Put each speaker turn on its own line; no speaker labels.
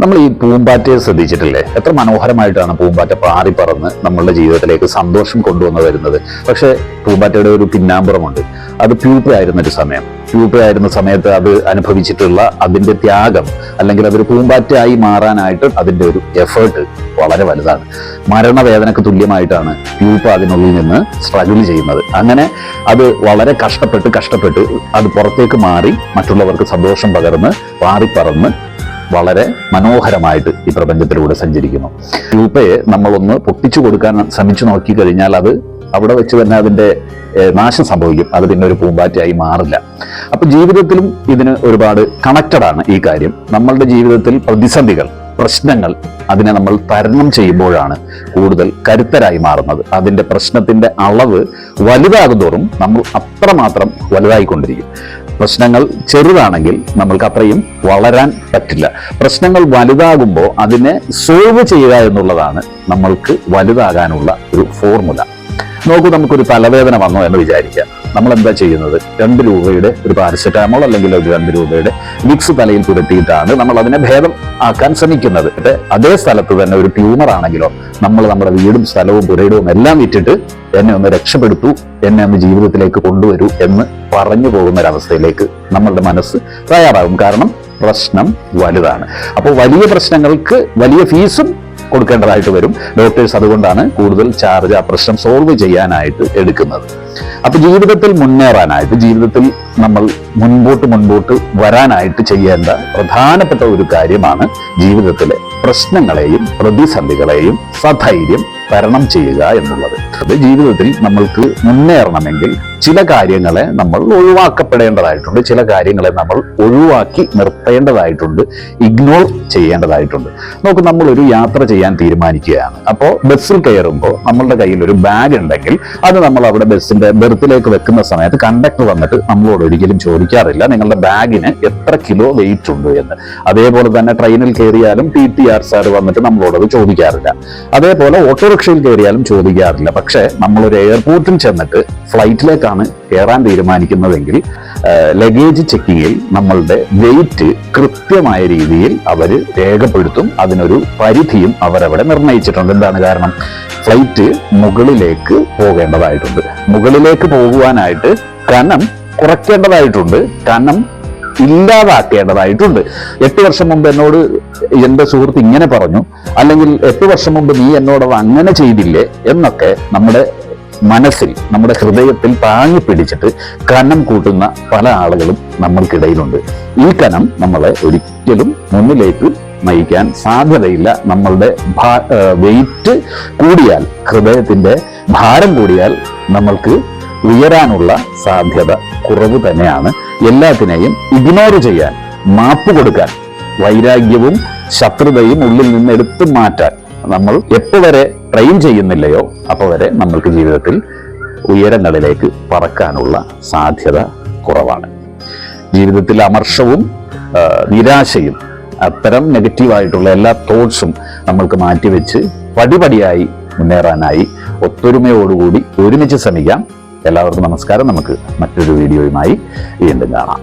നമ്മൾ ഈ പൂമ്പാറ്റയെ ശ്രദ്ധിച്ചിട്ടില്ലേ? എത്ര മനോഹരമായിട്ടാണ് പൂമ്പാറ്റ പാറി പറന്ന് നമ്മളുടെ ജീവിതത്തിലേക്ക് സന്തോഷം കൊണ്ടുവന്ന് വരുന്നത്. പക്ഷേ പൂമ്പാറ്റയുടെ ഒരു പിന്നാമ്പുറമുണ്ട്. അത് പ്യൂപ്പ ആയിരുന്ന ഒരു സമയം. പ്യൂപ്പ ആയിരുന്ന സമയത്ത് അത് അനുഭവിച്ചിട്ടുള്ള അതിന്റെ ത്യാഗം അല്ലെങ്കിൽ അതൊരു പൂമ്പാറ്റയായി മാറാനായിട്ട് അതിന്റെ ഒരു എഫേർട്ട് വളരെ വലുതാണ്. മരണവേദനക്ക് തുല്യമായിട്ടാണ് പ്യൂപ്പ അതിനുള്ളിൽ നിന്ന് സ്ട്രഗിൾ ചെയ്യുന്നത്. അങ്ങനെ അത് വളരെ കഷ്ടപ്പെട്ട് കഷ്ടപ്പെട്ട് അത് പുറത്തേക്ക് മാറി മറ്റുള്ളവർക്ക് സന്തോഷം പകർന്ന് പാറിപ്പറന്ന് വളരെ മനോഹരമായിട്ട് ഈ പ്രപഞ്ചത്തിലൂടെ സഞ്ചരിക്കുന്നു. രൂപയെ നമ്മളൊന്ന് പൊട്ടിച്ചു കൊടുക്കാൻ ശ്രമിച്ചു നോക്കി കഴിഞ്ഞാൽ അത് അവിടെ വെച്ച് തന്നെ അതിന്റെ നാശം സംഭവിക്കും. അത് പിന്നെ ഒരു പൂമ്പാറ്റയായി മാറില്ല. അപ്പൊ ജീവിതത്തിലും ഇതിന് ഒരുപാട് കണക്റ്റഡ് ആണ് ഈ കാര്യം. നമ്മളുടെ ജീവിതത്തിൽ പ്രതിസന്ധികൾ പ്രശ്നങ്ങൾ അതിനെ നമ്മൾ തരണം ചെയ്യുമ്പോഴാണ് കൂടുതൽ കരുത്തരായി മാറുന്നത്. അതിന്റെ പ്രശ്നത്തിന്റെ അളവ് വലുതാകുന്തോറും നമ്മൾ അത്രമാത്രം വലുതായിക്കൊണ്ടിരിക്കും. പ്രശ്നങ്ങൾ ചെറുതാണെങ്കിൽ നമ്മൾക്ക് അത്രയും വളരാൻ പറ്റില്ല. പ്രശ്നങ്ങൾ വലുതാകുമ്പോൾ അതിനെ സോൾവ് ചെയ്യുക എന്നുള്ളതാണ് നമ്മൾക്ക് വലുതാകാനുള്ള ഒരു ഫോർമുല നോക്കൂ നമുക്കൊരു തലവേദന വന്നോ എന്ന് വിചാരിക്കാം നമ്മൾ എന്താ ചെയ്യുന്നത്? രണ്ട് രൂപയുടെ ഒരു പാരസെറ്റാമോൾ അല്ലെങ്കിൽ ഒരു രണ്ട് രൂപയുടെ വിക്സ് തലയിൽ പുരട്ടിയിട്ടാണ് നമ്മൾ അതിനെ ഭേദം ആക്കാൻ ശ്രമിക്കുന്നത്. അതേ സ്ഥലത്ത് തന്നെ ഒരു ട്യൂമർ ആണെങ്കിലോ നമ്മൾ നമ്മുടെ വീടും സ്ഥലവും പുരയിടവും എല്ലാം വിറ്റിട്ട് എന്നെ ഒന്ന് രക്ഷപ്പെടുത്തൂ എന്നെ ഒന്ന് ജീവിതത്തിലേക്ക് കൊണ്ടുവരൂ എന്ന് പറഞ്ഞു പോകുന്ന ഒരവസ്ഥയിലേക്ക് നമ്മളുടെ മനസ്സ് തയ്യാറാകും. കാരണം പ്രശ്നം വലുതാണ്. അപ്പോൾ വലിയ പ്രശ്നങ്ങൾക്ക് വലിയ ഫീസും കൊടുക്കേണ്ടതായിട്ട് വരും. ഡോക്ടേഴ്സ് അതുകൊണ്ടാണ് കൂടുതൽ ചാർജ് ആ പ്രശ്നം സോൾവ് ചെയ്യാനായിട്ട് എടുക്കുന്നത്. അപ്പൊ ജീവിതത്തിൽ മുന്നേറാനായിട്ട് ജീവിതത്തിൽ നമ്മൾ മുൻപോട്ട് മുൻപോട്ട് വരാനായിട്ട് ചെയ്യേണ്ട പ്രധാനപ്പെട്ട ഒരു കാര്യമാണ് ജീവിതത്തിലെ പ്രശ്നങ്ങളെയും പ്രതിസന്ധികളെയും സധൈര്യം തരണം ചെയ്യുക എന്നുള്ളത്. അത് ജീവിതത്തിൽ നമ്മൾക്ക് മുന്നേറണമെങ്കിൽ ചില കാര്യങ്ങളെ നമ്മൾ ഒഴിവാക്കപ്പെടേണ്ടതായിട്ടുണ്ട്. ചില കാര്യങ്ങളെ നമ്മൾ ഒഴിവാക്കി നിർത്തേണ്ടതായിട്ടുണ്ട്. ഇഗ്നോർ ചെയ്യേണ്ടതായിട്ടുണ്ട്. നോക്കൂ നമ്മൾ ഒരു യാത്ര ചെയ്യാൻ തീരുമാനിക്കുകയാണ്. അപ്പോൾ ബസ്സിൽ കയറുമ്പോൾ നമ്മളുടെ കയ്യിൽ ഒരു ബാഗ് ഉണ്ടെങ്കിൽ അത് നമ്മൾ അവിടെ ബസ്സിന്റെ ബെർത്തിലേക്ക് വെക്കുന്ന സമയത്ത് കണ്ടക്ടർ വന്നിട്ട് നമ്മളോട് ഒരിക്കലും ചോദിക്കാറില്ല നിങ്ങളുടെ ബാഗിന് എത്ര കിലോ വെയിറ്റ് ഉണ്ട്? എന്ന്. അതേപോലെ തന്നെ ട്രെയിനിൽ കയറിയാലും പി ടി ആർ സാർ വന്നിട്ട് നമ്മളോടത് ചോദിക്കാറില്ല. അതേപോലെ ഓട്ടോറിക്ഷയിൽ കയറിയാലും ചോദിക്കാറില്ല. പക്ഷേ നമ്മളൊരു എയർപോർട്ടിൽ ചെന്നിട്ട് ഫ്ലൈറ്റിലേക്കാണ് കയറാൻ തീരുമാനിക്കുന്നതെങ്കിൽ ലഗേജ് ചെക്കിങ്ങിൽ നമ്മളുടെ വെയിറ്റ് കൃത്യമായ രീതിയിൽ അവർ രേഖപ്പെടുത്തും. അതിനൊരു പരിധിയും അവരവിടെ നിർണയിച്ചിട്ടുണ്ട് എന്താണ് കാരണം? ഫ്ലൈറ്റ് മുകളിലേക്ക് പോകേണ്ടതായിട്ടുണ്ട്. മുകളിലേക്ക് പോകുവാനായിട്ട് കനം കുറയ്ക്കേണ്ടതായിട്ടുണ്ട്. കനം ഇല്ലാതാക്കേണ്ടതായിട്ടുണ്ട്. എട്ട് വർഷം മുമ്പ് എന്നോട് എന്റെ സുഹൃത്ത് ഇങ്ങനെ പറഞ്ഞു. അല്ലെങ്കിൽ എട്ട് വർഷം മുമ്പ് നീ എന്നോട് അത് അങ്ങനെ ചെയ്തില്ലേ എന്നൊക്കെ നമ്മുടെ മനസ്സിൽ നമ്മുടെ ഹൃദയത്തിൽ താങ്ങി പിടിച്ചിട്ട് കനം കൂട്ടുന്ന പല ആളുകളും നമ്മൾക്കിടയിലുണ്ട്. ഈ കനം നമ്മളെ ഒരിക്കലും മുന്നിലേക്ക് നയിക്കാൻ സാധ്യതയില്ല. നമ്മളുടെ വെയിറ്റ് കൂടിയാൽ ഹൃദയത്തിന്റെ ഭാരം കൂടിയാൽ നമ്മൾക്ക് ഉയരാനുള്ള സാധ്യത കുറവ് തന്നെയാണ്. എല്ലാത്തിനെയും ഇഗ്നോർ ചെയ്യാൻ മാപ്പ് കൊടുക്കാൻ വൈരാഗ്യവും ശത്രുതയും ഉള്ളിൽ നിന്ന് എടുത്തു മാറ്റാൻ നമ്മൾ എപ്പോൾ വരെ ട്രെയിൻ ചെയ്യുന്നില്ലയോ അപ്പോൾ വരെ നമ്മൾക്ക് ജീവിതത്തിൽ ഉയരങ്ങളിലേക്ക് പറക്കാനുള്ള സാധ്യത കുറവാണ്. ജീവിതത്തിൽ അമർഷവും നിരാശയും അത്തരം നെഗറ്റീവായിട്ടുള്ള എല്ലാ തോട്ട്സും നമ്മൾക്ക് മാറ്റിവെച്ച് പടിപടിയായി മുന്നേറാനായി ഒത്തൊരുമയോടുകൂടി ഒരുമിച്ച് ശ്രമിക്കാം. എല്ലാവർക്കും നമസ്കാരം. നമുക്ക് മറ്റൊരു വീഡിയോയുമായി വീണ്ടും കാണാം.